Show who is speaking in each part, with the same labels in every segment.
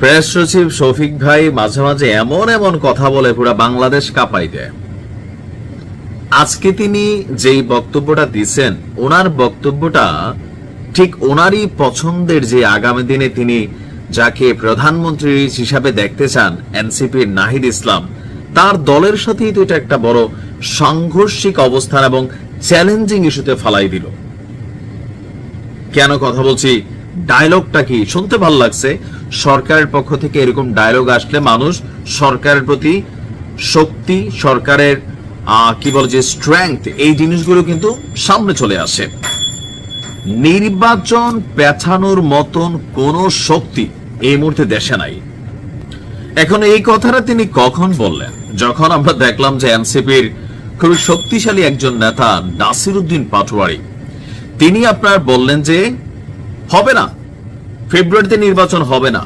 Speaker 1: Press সচিব শফিক ভাই মাঝে মাঝে এমন এমন কথা বলে পুরো বাংলাদেশ কাঁপাই দেয়। আজকে তিনি যেই বক্তব্যটা দিচ্ছেন ওনার বক্তব্যটা ঠিক ওনারই পছন্দের যে আগামী দিনে তিনি যাকে প্রধানমন্ত্রী হিসাবে দেখতে চান, এনসিপির নাহিদ ইসলাম, তার দলের সাথেই তো এটা একটা বড় সাংঘর্ষিক অবস্থান এবং চ্যালেঞ্জিং ইস্যুতে ফালাই দিল। কেন কথা বলছি? ডায়লগটা কি? শুনতে ভালো লাগছে। সরকারের পক্ষ থেকে এরকম ডায়লগ আসলে মানুষ সরকারের প্রতি শক্তি, সরকারের কি বলে যে স্ট্রেংথ এই জিনিসগুলো কিন্তু সামনে চলে আসে। নির্বাচন পেছানোর মতন কোন শক্তি এই মুহূর্তে দেশে নাই। এখন এই কথাটা তিনি কখন বললেন? যখন আমরা দেখলাম যে এনসিপির খুব শক্তিশালী একজন নেতা নাসির উদ্দিন পাটোয়ারি, তিনি আপনার বললেন যে, হবে না ফেব্রুয়ারিতে নির্বাচন হবে না।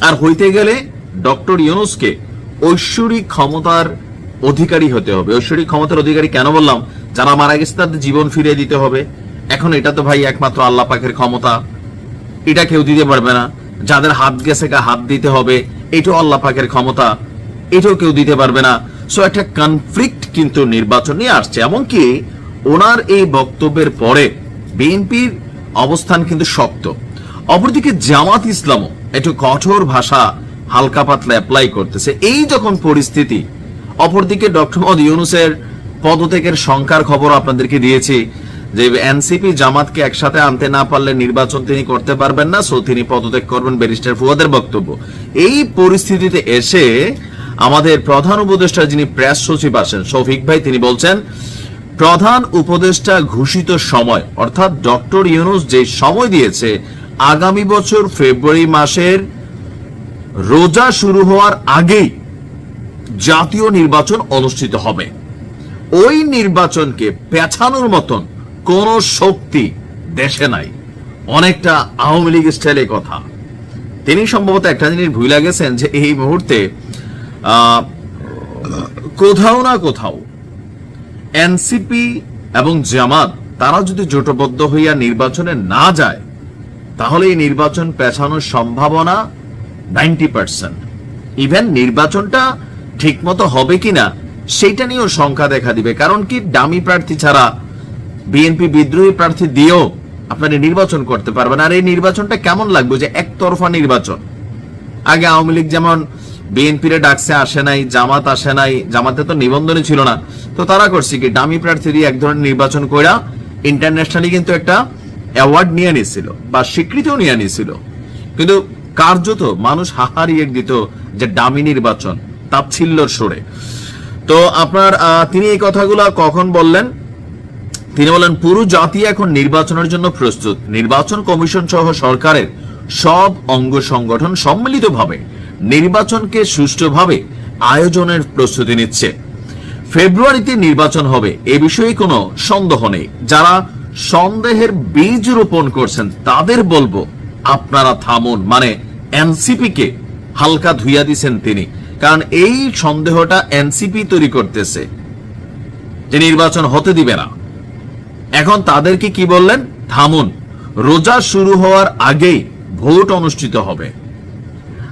Speaker 1: আর হইতে গেলে ডক্টর ইউনুসকে ঐশ্বরিক ক্ষমতার অধিকারী হতে হবে। ঐশ্বরিক ক্ষমতার অধিকারী কেন বললাম? যারা মারা গেছে তাদের জীবন ফিরিয়ে দিতে হবে। এখন এটা তো ভাই একমাত্র আল্লাহ পাকের ক্ষমতা। এটা কেউ দিতে পারবে না। যাদের হাত গেছে গা, হাত দিতে হবে। এটাও আল্লাহ পাকের ক্ষমতা। এটাও কেউ দিতে পারবে না। সো একটা কনফ্লিক্ট কিন্তু নির্বাচন নিয়ে আসছে। এমনকি ওনার এই বক্তব্যের পরে বিএনপির অবস্থান কিন্তু শক্ত। অপরদিকে জামাত ইসলামও একটু কঠোর ভাষা হালকা পাতলা অ্যাপ্লাই করতেছে। এই যখন পরিস্থিতি, অপরদিকে ডক্টর মোহাম্মদ ইউনুসের পদত্যাগের সংখ্যার খবর আপনাদেরকে দিয়েছি যে এনসিপি জামাতকে একসাথে আনতে না পারলে নির্বাচন তিনি করতে পারবেন না, সো তিনি পদত্যাগ করবেন ব্যারিস্টার ফুয়াদের বক্তব্য। এই পরিস্থিতিতে এসে আমাদের প্রধান উপদেষ্টা যিনি প্রেস সচিব আছেন, শফিক ভাই, তিনি বলছেন, প্রধান উপদেষ্টা ঘোষিত সময়, অর্থাৎ ডক্টর ইউনুস যে সময় দিয়েছে আগামী বছর ফেব্রুয়ারি মাসের রোজা শুরু হওয়ার আগেই জাতীয় নির্বাচন অনুষ্ঠিত হবে। ওই নির্বাচনকে পেছানোর মতন কোন শক্তি দেশে নাই। অনেকটা আওয়ামী লীগ স্টাইলে কথা। তিনি সম্ভবত একটা জিনিস ভুলে গেছেন যে এই মুহূর্তে কোথাও না কোথাও এনসিপি এবং জামাত, তারা যদি জোটবদ্ধ হইয়া নির্বাচনে না যায় তাহলে এই নির্বাচন পেছানোর সম্ভাবনা নাইনটি পার্সেন্ট। ইভেন নির্বাচনটা ঠিকমতো হবে কিনা, সেইটা নিয়েও সংখ্যা দেখা দিবে। কারণ কি ডামি প্রার্থী ছাড়া বিএনপি বিদ্রোহী প্রার্থী দিয়েও আপনারা নির্বাচন করতে পারবেন। আর এই নির্বাচনটা কেমন লাগবে যে একতরফা নির্বাচন? আগে আওয়ামী লীগ যেমন বিএনপিরে ডাকছে, আসে নাই, জামাত আসে নাই, জামাতে তো নিবন্ধনই ছিল না। তো তারা করছে কি ডামি প্রার্থী দিয়ে এক ধরনের নির্বাচন কইরা ইন্টারন্যাশনালি কিন্তু একটা অ্যাওয়ার্ড নিয়ে নিছিল বা স্বীকৃতিও নিয়ে নিছিল কিন্তু কার্যত মানুষ হাহারিয়ে দিত যে ডামি নির্বাচন তাচ্ছিল্যর সরে। তো আপনার তিনি এই কথাগুলো কখন বললেন? তিনি বলেন পুরো জাতি এখন নির্বাচনের জন্য প্রস্তুত। নির্বাচন কমিশন সহ সরকারের সব অঙ্গ সংগঠন সম্মিলিতভাবে নির্বাচনকে সুষ্ঠুভাবে আয়োজনের প্রস্তুতি নিচ্ছে। ফেব্রুয়ারিতে নির্বাচন হবে, এ বিষয়ে কোনো সন্দেহ নেই। যারা সন্দেহের বীজ রোপণ করছেন। তাদের বলব, আপনারা থামুন। মানে এনসিপি কে হালকা ধুইয়া দিছেন তিনি। কারণ এই সন্দেহটা এনসিপি তৈরি করতেছে যে নির্বাচন হতে দিবে না। এখন তাদেরকে কি বললেন? থামুন। রোজা শুরু হওয়ার আগেই ভোট অনুষ্ঠিত হবে।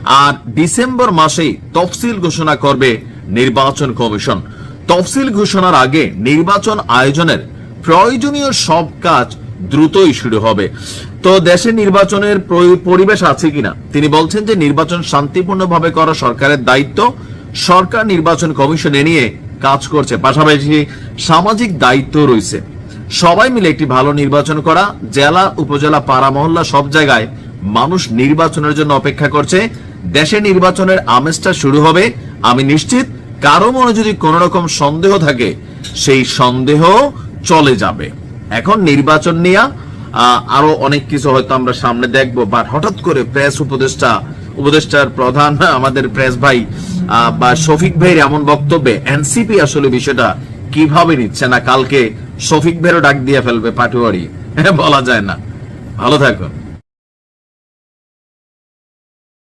Speaker 1: আর ডিসেম্বর মাসেই তফসিল ঘোষণা করবে নির্বাচন কমিশন। তফসিল ঘোষণার আগে নির্বাচন আয়োজনের প্রয়োজনীয় সব কাজ দ্রুতই শুরু হবে। তো দেশে নির্বাচনের পরিবেশ আছে কিনা? তিনি বলছেন যে নির্বাচন শান্তিপূর্ণভাবে করা সরকারের দায়িত্ব। সরকার নির্বাচন কমিশন নিয়ে কাজ করছে। পাশাপাশি সামাজিক দায়িত্ব রয়েছে। সবাই মিলে একটি ভালো নির্বাচন করা, জেলা, উপজেলা, পাড়া, মহল্লা সব জায়গায় মানুষ নির্বাচনের জন্য অপেক্ষা করছে। দেশে নির্বাচনের আমেজটা শুরু হবে। আমি নিশ্চিত কারও মনে যদি কোন রকম সন্দেহ থাকে, সেই সন্দেহ চলে যাবে। এখন নির্বাচন নিয়ে আরও অনেক কিছু হয়তো আমরা সামনে দেখব বাট হঠাৎ করে প্রেস উপদেষ্টা, উপদেষ্টার প্রধান আমাদের প্রেস ভাই বা শফিক ভাইয়ের এমন বক্তব্যে এনসিপি আসলে বিষয়টা কীভাবে নিচ্ছে না? কালকে শফিক ভাইয়েরও ডাক দিয়ে ফেলবে পাটুয়ারি। বলা যায় না। ভালো থাকুন।